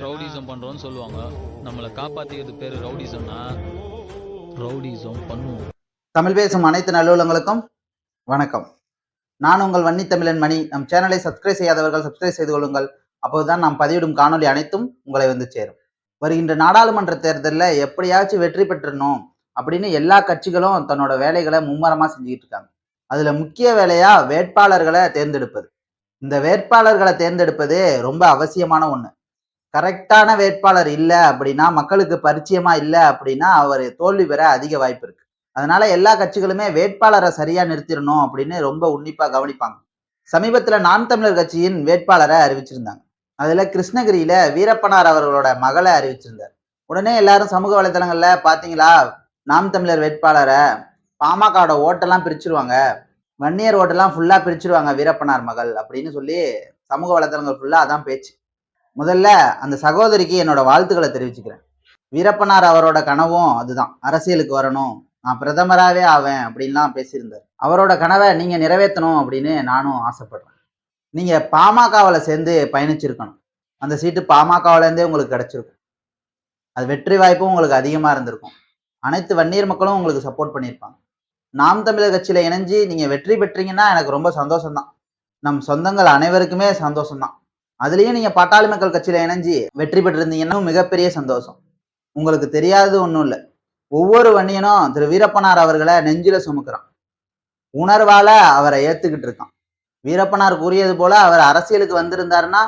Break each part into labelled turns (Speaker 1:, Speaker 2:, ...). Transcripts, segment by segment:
Speaker 1: Rowdyism பண்றோம்னு சொல்லுவாங்க. நம்மளை காப்பாத்திக்கிறது பேரு ரவுடிசம்னா ரவுடிசம் பண்ணுவோம்.
Speaker 2: தமிழ் பேசும் அனைத்து நல்லுள்ளங்களுக்கும் வணக்கம். நான் உங்கள் வன்னி தமிழன் மணி. நம் சேனலை சப்ஸ்கிரைப் செய்யாதவர்கள் சப்ஸ்கிரைப் செய்து கொள்ளுங்கள். அப்போதுதான் நாம் பதிவிடும் காணொளி அனைத்தும் உங்களை வந்து சேரும். வருகின்ற நாடாளுமன்ற தேர்தலில் எப்படியாச்சும் வெற்றி பெற்றணும் அப்படின்னு எல்லா கட்சிகளும் தன்னோட வேலைகளை மும்மரமா செஞ்சுக்கிட்டு இருக்காங்க. அதுல முக்கிய வேலையா வேட்பாளர்களை தேர்ந்தெடுப்பது. இந்த வேட்பாளர்களை தேர்ந்தெடுப்பது ரொம்ப அவசியமான ஒண்ணு. கரெக்டான வேட்பாளர் இல்லை அப்படின்னா மக்களுக்கு பரிச்சயமா இல்லை அப்படின்னா அவர் தோல்வி பெற அதிக வாய்ப்பு இருக்கு. அதனால எல்லா கட்சிகளுமே வேட்பாளரை சரியா நிறுத்திடணும் அப்படின்னு ரொம்ப உன்னிப்பா கவனிப்பாங்க. சமீபத்துல நாம் தமிழர் கட்சியின் வேட்பாளரை அறிவிச்சிருந்தாங்க. அதுல கிருஷ்ணகிரியில வீரப்பனார் அவர்களோட மகளை அறிவிச்சிருந்தார். உடனே எல்லாரும் சமூக வலைதளங்கள்ல பாத்தீங்களா நாம் தமிழர் வேட்பாளரை பாமகவோட ஓட்டெல்லாம் பிரிச்சிருவாங்க வன்னியர் ஓட்டெல்லாம் ஃபுல்லா பிரிச்சிருவாங்க வீரப்பனார் மகள் அப்படின்னு சொல்லி சமூக வலைதளங்கள் ஃபுல்லா அதான் பேச்சு. முதல்ல அந்த சகோதரிக்கு என்னோட வாழ்த்துக்களை தெரிவிச்சுக்கிறேன். வீரப்பனார் அவரோட கனவும் அதுதான். அரசியலுக்கு வரணும். நான் பிரதமராகவே ஆவேன் அப்படின்லாம் பேசியிருந்தார். அவரோட கனவை நீங்கள் நிறைவேற்றணும் அப்படின்னு நானும் ஆசைப்படுறேன். நீங்க பாமகவில் சேர்ந்து பயணிச்சிருக்கணும். அந்த சீட்டு பாமகவிலேருந்தே உங்களுக்கு கிடைச்சிருக்கும். அது வெற்றி வாய்ப்பும் உங்களுக்கு அதிகமா இருந்திருக்கும். அனைத்து வன்னியர் மக்களும் உங்களுக்கு சப்போர்ட் பண்ணியிருப்பாங்க. நாம் தமிழர் கட்சியில இணைஞ்சு நீங்கள் வெற்றி பெற்றீங்கன்னா எனக்கு ரொம்ப சந்தோஷம்தான். நம் சொந்தங்கள் அனைவருக்குமே சந்தோஷம்தான். அதுலயும் நீங்க பாட்டாளி மக்கள் கட்சியில இணைஞ்சு வெற்றி பெற்றிருந்தீங்கன்னா மிகப்பெரிய சந்தோஷம். உங்களுக்கு தெரியாதது ஒன்றும் இல்லை. ஒவ்வொரு வன்னியனும் திரு வீரப்பனார் அவர்களை நெஞ்சில சுமக்கிறான். உணர்வால அவரை ஏத்துக்கிட்டு இருக்கான். வீரப்பனார் கூறியது போல அவர் அரசியலுக்கு வந்திருந்தாருன்னா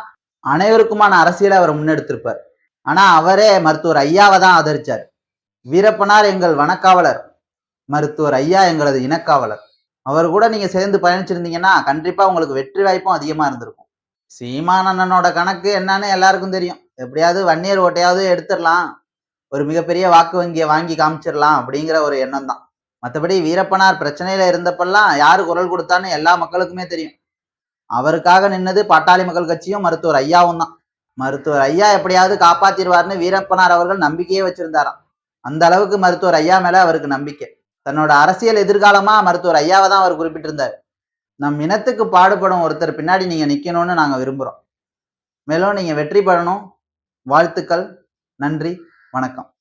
Speaker 2: அனைவருக்குமான அரசியலை அவர் முன்னெடுத்திருப்பார். ஆனா அவரே மருத்துவர் ஐயாவை தான் ஆதரிச்சார். வீரப்பனார் எங்கள் வனக்காவலர் மருத்துவர் ஐயா எங்களது இனக்காவலர். அவர் கூட நீங்க சேர்ந்து பயணிச்சிருந்தீங்கன்னா கண்டிப்பா உங்களுக்கு வெற்றி வாய்ப்பும் அதிகமா இருந்திருக்கும். சீமான் அண்ணனோட கணக்கு என்னன்னு எல்லாருக்கும் தெரியும். எப்படியாவது வன்னியர் ஓட்டையாவது எடுத்துடலாம். ஒரு மிகப்பெரிய வாக்கு வங்கியை வாங்கி காமிச்சிடலாம் அப்படிங்கிற ஒரு எண்ணம் தான். மற்றபடி வீரப்பனார் பிரச்சனையில இருந்தப்பெல்லாம் யாரு குரல் கொடுத்தான்னு எல்லா மக்களுக்குமே தெரியும். அவருக்காக நின்னது பாட்டாளி மக்கள் கட்சியும் மருத்துவர் ஐயாவும் தான். மருத்துவர் ஐயா எப்படியாவது காப்பாத்திடுவார்னு வீரப்பனார் அவர்கள் நம்பிக்கையே வச்சிருந்தாராம். அந்த அளவுக்கு மருத்துவர் ஐயா மேல அவருக்கு நம்பிக்கை. தன்னோட அரசியல் எதிர்காலமா மருத்துவர் ஐயாவை தான் அவர் குறிப்பிட்டிருந்தார். நம் இனத்துக்கு பாடுபடும் ஒருத்தர் பின்னாடி நீங்க நிக்கணும்னு நாங்க விரும்புறோம். மேலும் நீங்க வெற்றி பெறணும். வாழ்த்துக்கள். நன்றி. வணக்கம்.